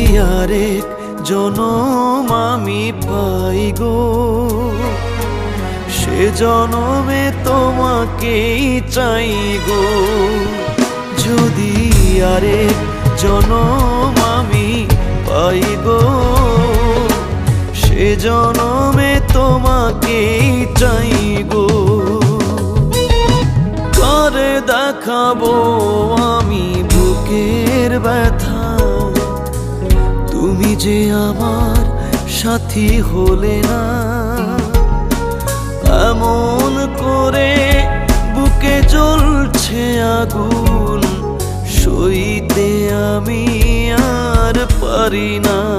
আরেক জনম আমি পাই গো। সে জনমে তোমাকেই চাই গো। যদি আরেক জনম আমি পাই গো, সে জনমে তোমাকেই চাই গো। করে দেখাবো আমি বুকের ব্যথা? যে আমার সাথী হলে না, এমন করে বুকে জ্বলছে আগুন, সইতে আমি আর পারি না।